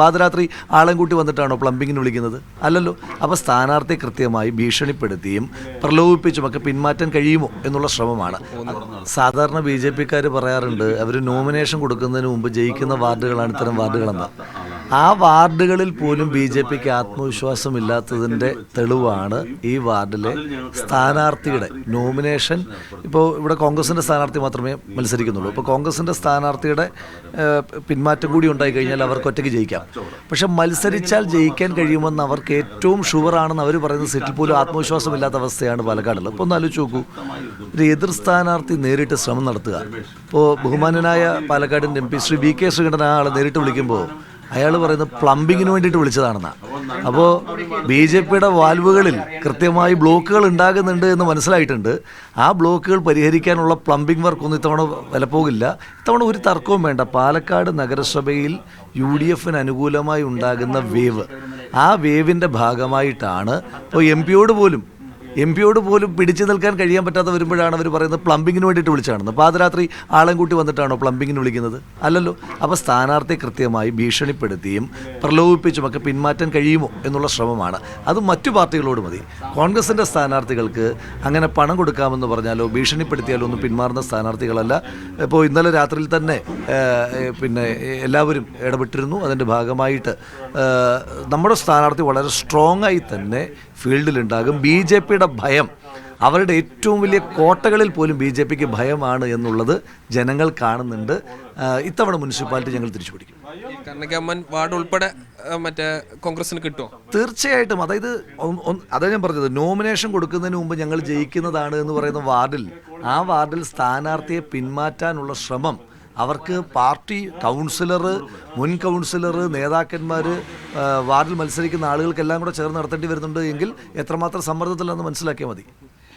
പാതിരാത്രി ആളെയും കൂട്ടി വന്നിട്ടാണോ പ്ലംബിങ്ങിന് വിളിക്കുന്നത്? അല്ലല്ലോ. അപ്പോൾ സ്ഥാനാർത്ഥി കൃത്യമായി ഭീഷണിപ്പെടുത്തിയും പ്രലോഭിപ്പിച്ചുമൊക്കെ പിന്മാറ്റാൻ കഴിയുമോ എന്നുള്ള ശ്രമമാണ്. സാധാരണ ബി ജെ പിക്കാർ പറയാറുണ്ട് അവർ നോമിനേഷൻ കൊടുക്കുന്നതിന് മുമ്പ് ജയിക്കുന്ന വാർഡുകളാണ് ഇത്തരം വാർഡുകളെന്ന്. ആ വാർഡുകളിൽ പോലും ബി ജെ പിക്ക് ആത്മവിശ്വാസമില്ലാത്തതിന്റെ തെളിവാണ് ഈ വാർഡിലെ സ്ഥാനാർത്ഥിയുടെ നോമിനേഷൻ. ഇപ്പോൾ ഇവിടെ കോൺഗ്രസിന്റെ സ്ഥാനാർത്ഥി മാത്രമേ മത്സരിക്കുന്നുള്ളൂ. ഇപ്പോൾ കോൺഗ്രസിന്റെ സ്ഥാനാർത്ഥിയുടെ പിന്മാറ്റം കൂടി ഉണ്ടായി കഴിഞ്ഞാൽ അവർക്ക് ഒറ്റയ്ക്ക് ജയിക്കാം. പക്ഷെ മത്സരിച്ചാൽ ജയിക്കാൻ കഴിയുമെന്ന് അവർക്ക് ഏറ്റവും ഷുവറാണെന്ന് അവർ പറയുന്ന സീറ്റിൽ പോലും ആത്മവിശ്വാസമില്ലാത്ത അവസ്ഥയാണ് പാലക്കാടുള്ളത്. ഇപ്പോൾ ഒന്ന് ആലോചിച്ച് നോക്കൂ. ഒരു എതിർ സ്ഥാനാർത്ഥി നേരിട്ട് ശ്രമം നടത്തുക. ഇപ്പോൾ ബഹുമാനനായ പാലക്കാടിന്റെ M P Shri V K Sreekandan ആളെ നേരിട്ട് വിളിക്കുമ്പോൾ അയാൾ പറയുന്നത് പ്ലംബിങ്ങിന് വേണ്ടിയിട്ട് വിളിച്ചതാണെന്നാണ് അപ്പോൾ ബി ജെ പിയുടെ വാൽവുകളിൽ കൃത്യമായി ബ്ലോക്കുകൾ ഉണ്ടാകുന്നുണ്ട് എന്ന് മനസ്സിലായിട്ടുണ്ട്. ആ ബ്ലോക്കുകൾ പരിഹരിക്കാനുള്ള പ്ലംബിംഗ് വർക്കൊന്നും ഇത്തവണ വിലപ്പോകില്ല. ഇത്തവണ ഒരു തർക്കവും വേണ്ട. പാലക്കാട് നഗരസഭയിൽ യു ഡി എഫിന് അനുകൂലമായി ഉണ്ടാകുന്ന വേവ്. ആ വേവിന്റെ ഭാഗമായിട്ടാണ് ഇപ്പോൾ എം പിയോട് പോലും എം പിയോട് പോലും പിടിച്ചു നിൽക്കാൻ കഴിയാൻ പറ്റാതെ വരുമ്പോഴാണ് അവർ പറയുന്നത് പ്ലംബിങ്ങിന് വേണ്ടിയിട്ട് വിളിച്ചാണെന്ന്. പാതിരാത്രി ആളെയും കൂട്ടി വന്നിട്ടാണോ പ്ലംബിങ്ങിന് വിളിക്കുന്നത്? അല്ലല്ലോ. അപ്പോൾ സ്ഥാനാർത്ഥി കൃത്യമായി ഭീഷണിപ്പെടുത്തിയും പ്രലോഭിപ്പിച്ചും ഒക്കെ പിന്മാറ്റാൻ കഴിയുമോ എന്നുള്ള ശ്രമമാണ്. അത് മറ്റു പാർട്ടികളോട് മതി. കോൺഗ്രസിന്റെ സ്ഥാനാർത്ഥികൾക്ക് അങ്ങനെ പണം കൊടുക്കാമെന്ന് പറഞ്ഞാലോ ഭീഷണിപ്പെടുത്തിയാലോ ഒന്നും പിന്മാറുന്ന സ്ഥാനാർത്ഥികളല്ല. ഇപ്പോൾ ഇന്നലെ രാത്രിയിൽ തന്നെ പിന്നെ എല്ലാവരും ഇടപെട്ടിരുന്നു. അതിന്റെ ഭാഗമായിട്ട് നമ്മുടെ സ്ഥാനാർത്ഥി വളരെ സ്ട്രോങ് ആയി തന്നെ ഫീൽഡിലുണ്ടാകും. ബി ജെ പിയുടെ ഭയം അവരുടെ ഏറ്റവും വലിയ കോട്ടകളിൽ പോലും ബി ജെ പിക്ക് ഭയമാണ് എന്നുള്ളത് ജനങ്ങൾ കാണുന്നുണ്ട്. ഇത്തവണ മുനിസിപ്പാലിറ്റി ഞങ്ങൾ തിരിച്ചു പിടിക്കും വാർഡ് ഉൾപ്പെടെ മറ്റേ കോൺഗ്രസിന് കിട്ടുമോ തീർച്ചയായിട്ടും. അതായത് അതാ ഞാൻ പറഞ്ഞത് നോമിനേഷൻ കൊടുക്കുന്നതിന് മുമ്പ് ഞങ്ങൾ ജയിക്കുന്നതാണ് എന്ന് പറയുന്ന വാർഡിൽ ആ വാർഡിൽ സ്ഥാനാർത്ഥിയെ പിന്മാറ്റാനുള്ള ശ്രമം അവർക്ക് പാർട്ടി കൗൺസിലർ മുൻ കൗൺസിലർ നേതാക്കന്മാർ വാർഡിൽ മത്സരിക്കുന്ന ആളുകൾക്കെല്ലാം കൂടെ ചേർന്ന് നടത്തേണ്ടി വരുന്നുണ്ട് എങ്കിൽ എത്രമാത്രം സമ്മർദ്ദത്തിലാണെന്ന് മനസ്സിലാക്കിയാൽ മതി.